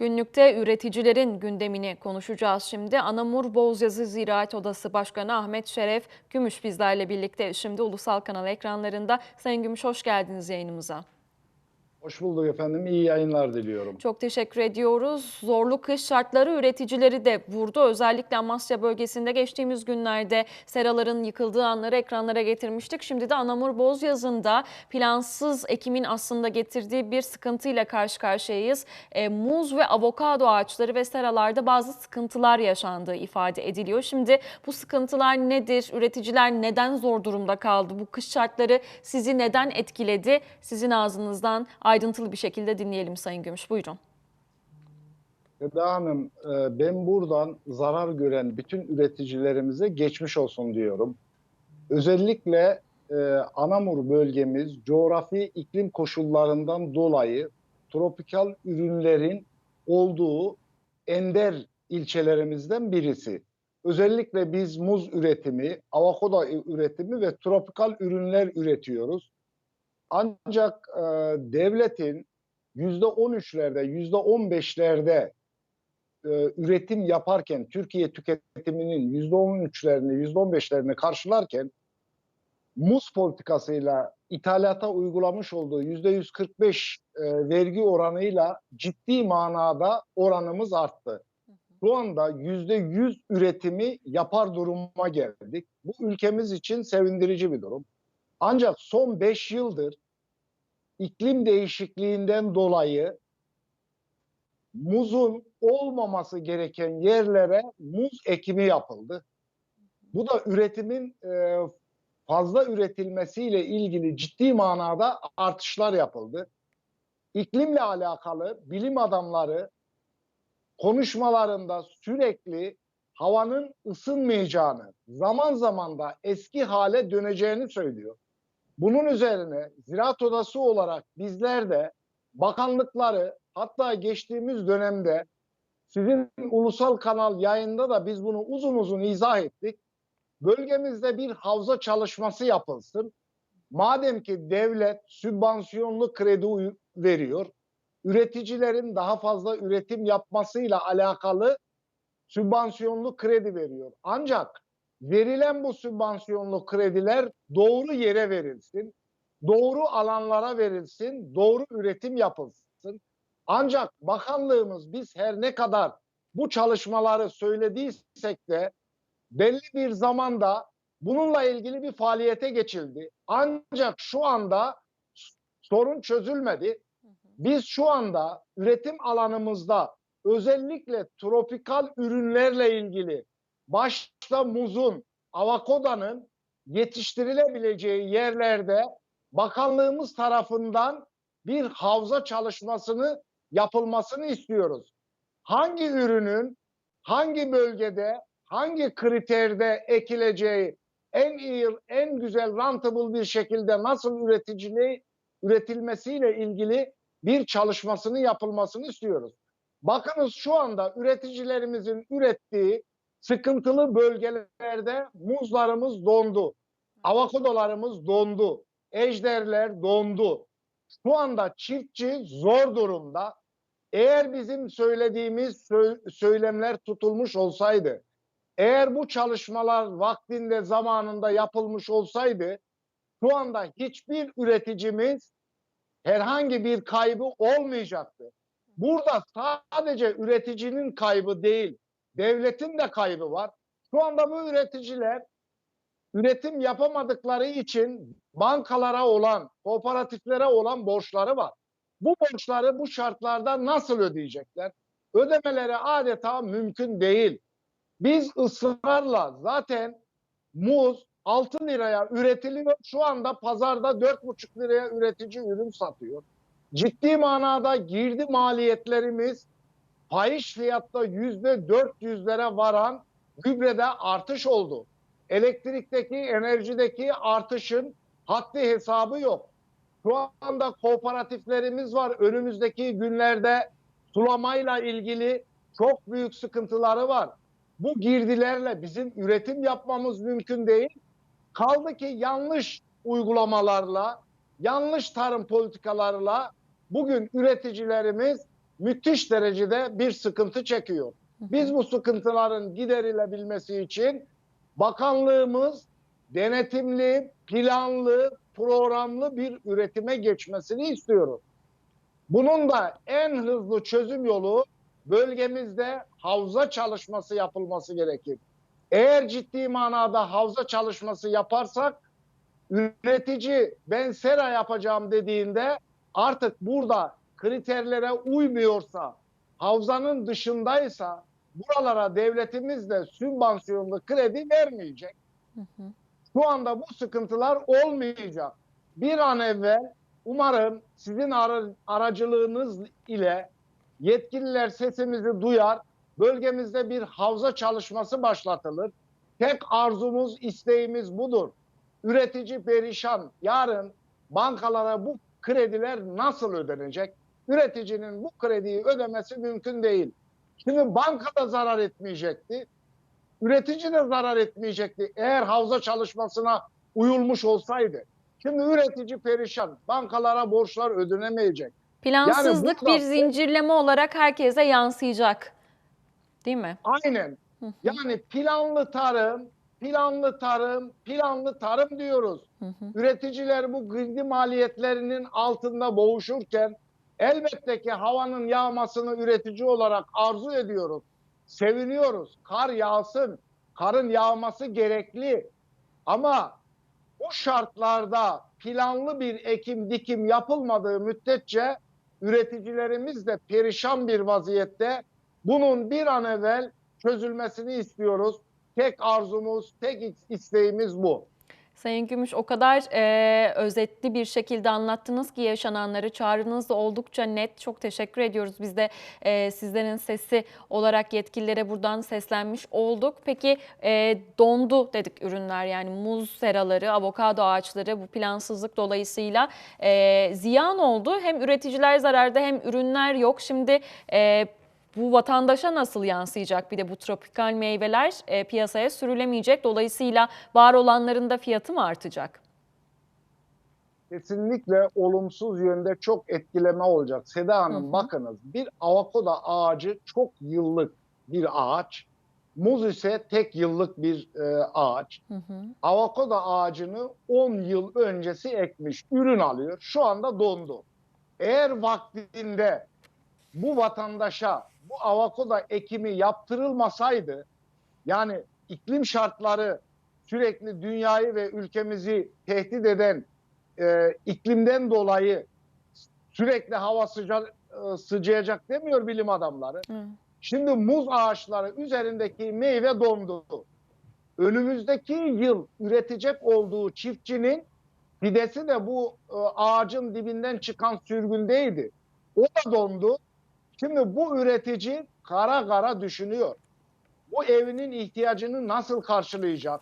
Günlükte üreticilerin gündemini konuşacağız şimdi. Anamur Bozyazı Ziraat Odası Başkanı Ahmet Şeref Gümüş bizlerle birlikte şimdi ulusal kanal ekranlarında. Sayın Gümüş hoş geldiniz yayınımıza. Hoş bulduk efendim. İyi yayınlar diliyorum. Çok teşekkür ediyoruz. Zorlu kış şartları üreticileri de vurdu. Özellikle Amasya bölgesinde geçtiğimiz günlerde seraların yıkıldığı anları ekranlara getirmiştik. Şimdi de Anamur Bozyazı'nda plansız ekimin aslında getirdiği bir sıkıntıyla karşı karşıyayız. E, muz ve avokado ağaçları ve seralarda bazı sıkıntılar yaşandığı ifade ediliyor. Şimdi bu sıkıntılar nedir? Üreticiler neden zor durumda kaldı? Bu kış şartları sizi neden etkiledi? Sizin ağzınızdan ayrıntılı bir şekilde dinleyelim Sayın Gümüş. Buyurun. Eda Hanım, e, ben buradan zarar gören bütün üreticilerimize geçmiş olsun diyorum. Özellikle e, Anamur bölgemiz coğrafi iklim koşullarından dolayı tropikal ürünlerin olduğu ender ilçelerimizden birisi. Özellikle biz muz üretimi, avokado üretimi ve tropikal ürünler üretiyoruz. Ancak e, devletin yüzde 13'lerde, yüzde 15'lerde e, üretim yaparken, Türkiye tüketiminin yüzde 13'lerini, yüzde 15'lerini karşılarken muz politikasıyla ithalata uygulamış olduğu yüzde 145 e, vergi oranıyla ciddi manada oranımız arttı. Şu anda yüzde 100 üretimi yapar duruma geldik. Bu ülkemiz için sevindirici bir durum. Ancak son 5 yıldır iklim değişikliğinden dolayı muzun olmaması gereken yerlere muz ekimi yapıldı. Bu da üretimin e, fazla üretilmesiyle ilgili ciddi manada artışlar yapıldı. İklimle alakalı bilim adamları konuşmalarında sürekli havanın ısınmayacağını, zaman zaman da eski hale döneceğini söylüyor. Bunun üzerine Ziraat Odası olarak bizler de bakanlıkları hatta geçtiğimiz dönemde sizin ulusal kanal yayında da biz bunu uzun uzun izah ettik. Bölgemizde bir havza çalışması yapılsın. Madem ki devlet sübvansiyonlu kredi veriyor, üreticilerin daha fazla üretim yapmasıyla alakalı sübvansiyonlu kredi veriyor. Ancak verilen bu sübvansiyonlu krediler doğru yere verilsin, doğru alanlara verilsin, doğru üretim yapılsın. Ancak bakanlığımız biz her ne kadar bu çalışmaları söylediysek de belli bir zamanda bununla ilgili bir faaliyete geçildi. Ancak şu anda sorun çözülmedi. Biz şu anda üretim alanımızda özellikle tropikal ürünlerle ilgili başta muzun, avokadanın yetiştirilebileceği yerlerde bakanlığımız tarafından bir havza çalışmasını yapılmasını istiyoruz. Hangi ürünün hangi bölgede, hangi kriterde ekileceği en iyi, en güzel rentable bir şekilde nasıl üreticiliği üretilmesiyle ilgili bir çalışmasını yapılmasını istiyoruz. Bakınız şu anda üreticilerimizin ürettiği sıkıntılı bölgelerde muzlarımız dondu. Avokadolarımız dondu. Ejderler dondu. Şu anda çiftçi zor durumda. Eğer bizim söylediğimiz söylemler tutulmuş olsaydı, eğer bu çalışmalar vaktinde zamanında yapılmış olsaydı, şu anda hiçbir üreticimiz herhangi bir kaybı olmayacaktı. Burada sadece üreticinin kaybı değil, devletin de kaybı var. Şu anda bu üreticiler üretim yapamadıkları için bankalara olan, kooperatiflere olan borçları var. Bu borçları bu şartlarda nasıl ödeyecekler? Ödemeleri adeta mümkün değil. Biz ısrarla zaten muz 6 liraya üretiliyor. Şu anda pazarda 4,5 liraya üretici ürün satıyor. Ciddi manada girdi maliyetlerimiz fahiş fiyatta yüzde dört yüzlere varan gübrede artış oldu. Elektrikteki, enerjideki artışın haddi hesabı yok. Şu anda kooperatiflerimiz var. Önümüzdeki günlerde sulamayla ilgili çok büyük sıkıntıları var. Bu girdilerle bizim üretim yapmamız mümkün değil. Kaldı ki yanlış uygulamalarla, yanlış tarım politikalarıyla bugün üreticilerimiz müthiş derecede bir sıkıntı çekiyor. Biz bu sıkıntıların giderilebilmesi için bakanlığımız denetimli, planlı, programlı bir üretime geçmesini istiyoruz. Bunun da en hızlı çözüm yolu bölgemizde havza çalışması yapılması gerekir. Eğer ciddi manada havza çalışması yaparsak üretici ben sera yapacağım dediğinde artık burada kriterlere uymuyorsa, havzanın dışındaysa buralara devletimiz de sübvansiyonlu kredi vermeyecek. Hı hı. Şu anda bu sıkıntılar olmayacak. Bir an evvel umarım sizin ara- aracılığınız ile yetkililer sesimizi duyar, bölgemizde bir havza çalışması başlatılır. Tek arzumuz, isteğimiz budur. Üretici perişan. Yarın bankalara bu krediler nasıl ödenecek? Üreticinin bu krediyi ödemesi mümkün değil. Şimdi banka da zarar etmeyecekti. Üretici de zarar etmeyecekti eğer havza çalışmasına uyulmuş olsaydı. Şimdi üretici perişan. Bankalara borçlar ödenemeyecek. Plansızlık burada- bir zincirleme olarak herkese yansıyacak. Değil mi? Aynen. Yani planlı tarım, planlı tarım, planlı tarım diyoruz. Hı hı. Üreticiler bu girdi maliyetlerinin altında boğuşurken elbette ki havanın yağmasını üretici olarak arzu ediyoruz. Seviniyoruz. Kar yağsın. Karın yağması gerekli. Ama bu şartlarda planlı bir ekim dikim yapılmadığı müddetçe üreticilerimiz de perişan bir vaziyette. Bunun bir an evvel çözülmesini istiyoruz. Tek arzumuz, tek isteğimiz bu. Sayın Gümüş o kadar e, özetli bir şekilde anlattınız ki yaşananları. Çağrınız oldukça net. Çok teşekkür ediyoruz. Biz de e, sizlerin sesi olarak yetkililere buradan seslenmiş olduk. Peki e, dondu dedik ürünler yani muz seraları, avokado ağaçları bu plansızlık dolayısıyla e, ziyan oldu. Hem üreticiler zararda hem ürünler yok. Şimdi e, bu vatandaşa nasıl yansıyacak? Bir de bu tropikal meyveler e, piyasaya sürülemeyecek. Dolayısıyla var olanların da fiyatı mı artacak? Kesinlikle olumsuz yönde çok etkileme olacak. Seda Hanım Hı hı. bakınız bir avokado ağacı çok yıllık bir ağaç. Muz ise tek yıllık bir e, ağaç. Hı hı. Avokado ağacını 10 yıl öncesi ekmiş, ürün alıyor. Şu anda dondu. Eğer vaktinde bu vatandaşa bu avokado ekimi yaptırılmasaydı, yani iklim şartları sürekli dünyayı ve ülkemizi tehdit eden e, iklimden dolayı sürekli hava sıcak e, sıcayacak demiyor bilim adamları. Hı. Şimdi muz ağaçları üzerindeki meyve dondu. Önümüzdeki yıl üretecek olduğu çiftçinin fidesi de bu e, ağacın dibinden çıkan sürgündeydi. O da dondu. Şimdi bu üretici kara kara düşünüyor. Bu evinin ihtiyacını nasıl karşılayacak?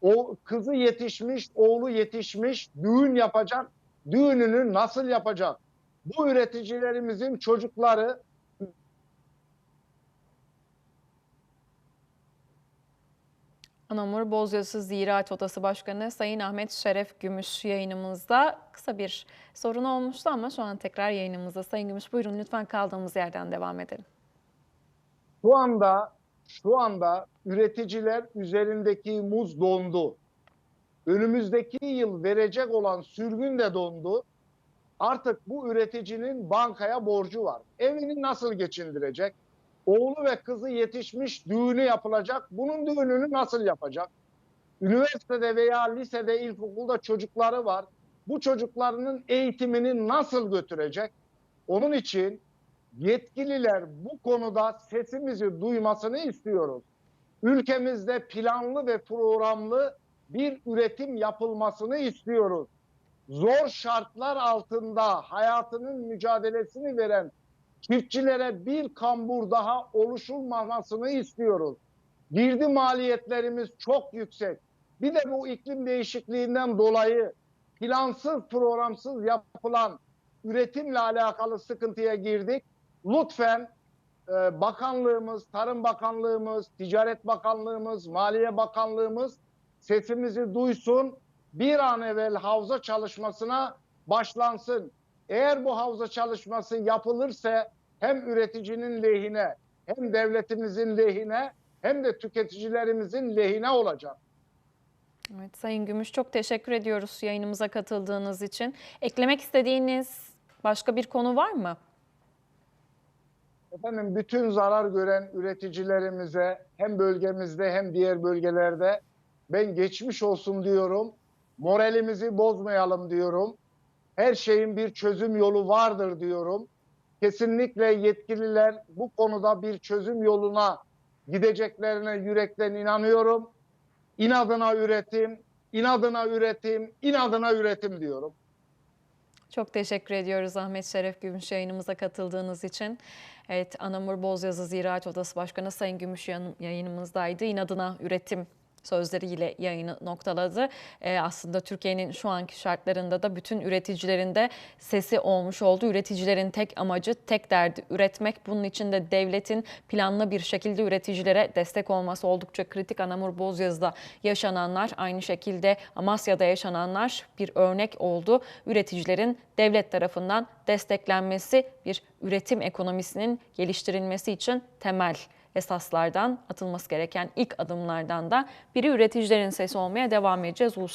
O kızı yetişmiş, oğlu yetişmiş, düğün yapacak. Düğününü nasıl yapacak? Bu üreticilerimizin çocukları Anamur Bozyası Ziraat Odası Başkanı Sayın Ahmet Şeref Gümüş yayınımızda. Kısa bir sorun olmuştu ama şu an tekrar yayınımızda. Sayın Gümüş buyurun lütfen kaldığımız yerden devam edelim. Şu anda şu anda üreticiler üzerindeki muz dondu. Önümüzdeki yıl verecek olan sürgün de dondu. Artık bu üreticinin bankaya borcu var. Evini nasıl geçindirecek? Oğlu ve kızı yetişmiş, düğünü yapılacak. Bunun düğününü nasıl yapacak? Üniversitede veya lisede, ilkokulda çocukları var. Bu çocuklarının eğitimini nasıl götürecek? Onun için yetkililer bu konuda sesimizi duymasını istiyoruz. Ülkemizde planlı ve programlı bir üretim yapılmasını istiyoruz. Zor şartlar altında hayatının mücadelesini veren çiftçilere bir kambur daha oluşulmamasını istiyoruz. Girdi maliyetlerimiz çok yüksek. Bir de bu iklim değişikliğinden dolayı plansız programsız yapılan üretimle alakalı sıkıntıya girdik lütfen e, bakanlığımız, Tarım Bakanlığımız, Ticaret Bakanlığımız, Maliye Bakanlığımız sesimizi duysun. Bir an evvel havza çalışmasına başlansın. Eğer bu havza çalışması yapılırsa hem üreticinin lehine hem devletimizin lehine hem de tüketicilerimizin lehine olacak. Evet, Sayın Gümüş çok teşekkür ediyoruz yayınımıza katıldığınız için. Eklemek istediğiniz başka bir konu var mı? Efendim bütün zarar gören üreticilerimize hem bölgemizde hem diğer bölgelerde ben geçmiş olsun diyorum. Moralimizi bozmayalım diyorum. Her şeyin bir çözüm yolu vardır diyorum. Kesinlikle yetkililer bu konuda bir çözüm yoluna gideceklerine yürekten inanıyorum. İnadına üretim, inadına üretim, inadına üretim diyorum. Çok teşekkür ediyoruz Ahmet Şeref Gümüş yayınımıza katıldığınız için. Evet, Anamur Bozyazı Ziraat Odası Başkanı Sayın Gümüş yayınımızdaydı. İnadına üretim sözleriyle yayını noktaladı. Ee, aslında Türkiye'nin şu anki şartlarında da bütün üreticilerin de sesi olmuş oldu. Üreticilerin tek amacı, tek derdi üretmek. Bunun için de devletin planlı bir şekilde üreticilere destek olması oldukça kritik. Anamur Bozyazı'da yaşananlar, aynı şekilde Amasya'da yaşananlar bir örnek oldu. Üreticilerin devlet tarafından desteklenmesi bir üretim ekonomisinin geliştirilmesi için temel esaslardan atılması gereken ilk adımlardan da biri üreticilerin sesi olmaya devam edeceğiz.